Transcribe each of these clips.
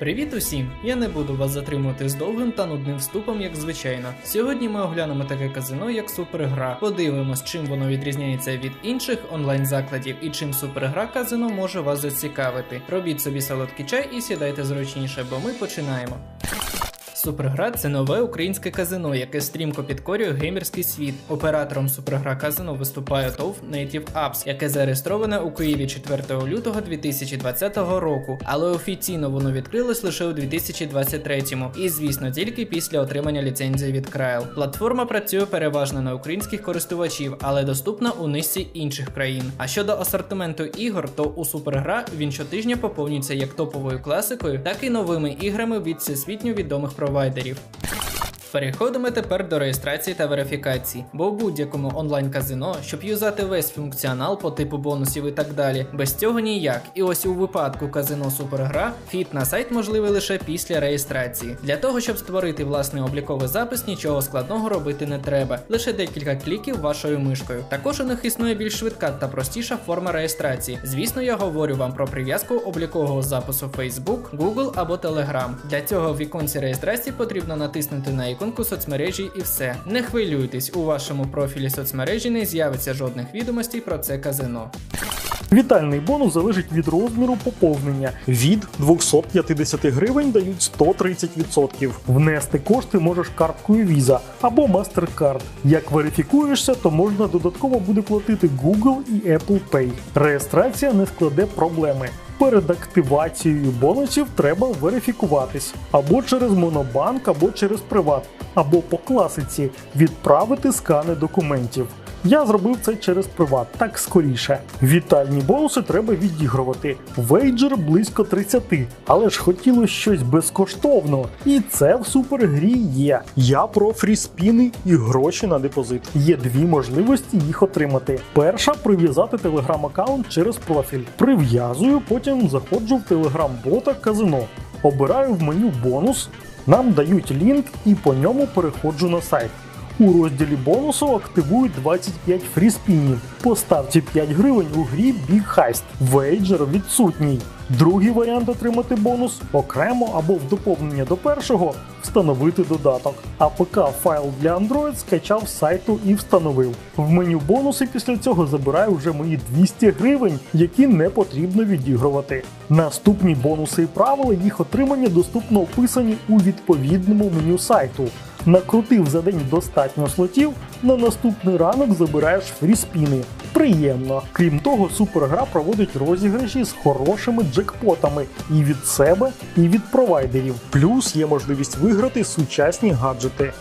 Привіт усім! Я не буду вас затримувати з довгим та нудним вступом, як звичайно. Сьогодні ми оглянемо таке казино, як Супергра. Подивимось, чим воно відрізняється від інших онлайн закладів і чим Супергра казино може вас зацікавити. Робіть собі солодкий чай і сідайте зручніше, бо ми починаємо. Супергра це нове українське казино, яке стрімко підкорює геймерський світ. Оператором Супергра казино виступає ТОВ Native Apps, яке зареєстроване у Києві 4 лютого 2020 року, але офіційно воно відкрилось лише у 2023-му. І звісно, тільки після отримання ліцензії від Крайл. Платформа працює переважно на українських користувачів, але доступна у низці інших країн. А щодо асортименту ігор, то у Супергра він щотижня поповнюється як топовою класикою, так і новими іграми від всесвітньо відомих провайдерів провайдерів. Переходимо тепер до реєстрації та верифікації, бо у будь-якому онлайн-казино, щоб юзати весь функціонал по типу бонусів і так далі, без цього ніяк. І ось у випадку казино Супергра фіт на сайт можливий лише після реєстрації. Для того, щоб створити власний обліковий запис, нічого складного робити не треба, лише декілька кліків вашою мишкою. Також у них існує більш швидка та простіша форма реєстрації. Звісно, я говорю вам про прив'язку облікового запису Facebook, Google або Telegram. Для цього в віконці реєстрації потрібно натиснути на іконку соцмережі і все. Не хвилюйтесь, у вашому профілі соцмережі не з'явиться жодних відомостей про це казино. Вітальний бонус залежить від розміру поповнення. Від 250 гривень дають 130%. Внести кошти можеш карткою Visa або MasterCard. Як верифікуєшся, то можна додатково буде платити Google і Apple Pay. Реєстрація не складе проблеми. Перед активацією бонусів треба верифікуватись або через Монобанк, або через Приват, або по класиці відправити скани документів. Я зробив це через приват, так скоріше. Вітальні бонуси треба відігрувати. Вейджер близько 30, але ж хотілося щось безкоштовно. І це в супергрі є. Я про фріспіни і гроші на депозит. Є дві можливості їх отримати. Перша прив'язати телеграм-аккаунт через профіль. Прив'язую, потім заходжу в телеграм-бота казино. Обираю в меню бонус, нам дають лінк і по ньому переходжу на сайт. У розділі бонусу активують 25 фріспінів. Поставте 5 гривень у грі Big Heist. Вейджер відсутній. Другий варіант отримати бонус окремо або в доповнення до першого встановити додаток. АПК файл для Android скачав з сайту і встановив. В меню бонуси після цього забираю вже мої 200 гривень, які не потрібно відігрувати. Наступні бонуси і правила їх отримання доступно описані у відповідному меню сайту. Накрутив за день достатньо слотів, на наступний ранок забираєш фріспіни. Приємно. Крім того, супергра проводить розіграші з хорошими джекпотами і від себе, і від провайдерів. Плюс є можливість виграти сучасні гаджети.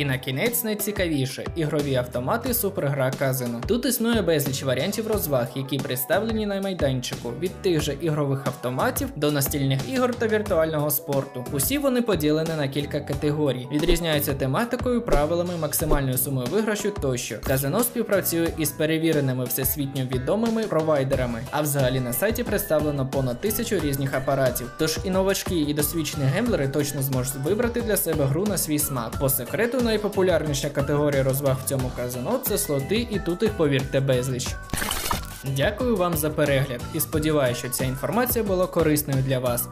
І на кінець найцікавіше ігрові автомати Супергра Казино. Тут існує безліч варіантів розваг, які представлені на майданчику від тих же ігрових автоматів до настільних ігор та віртуального спорту. Усі вони поділені на кілька категорій, відрізняються тематикою, правилами, максимальною сумою виграшу тощо. Казино співпрацює із перевіреними всесвітньо відомими провайдерами. А взагалі на сайті представлено понад тисячу різних апаратів. Тож і новачки, і досвідчені гемблери точно зможуть вибрати для себе гру на свій смак. По секрету найпопулярніша категорія розваг в цьому казино це слоти, і тут їх повірте безліч. Дякую вам за перегляд і сподіваюся, що ця інформація була корисною для вас.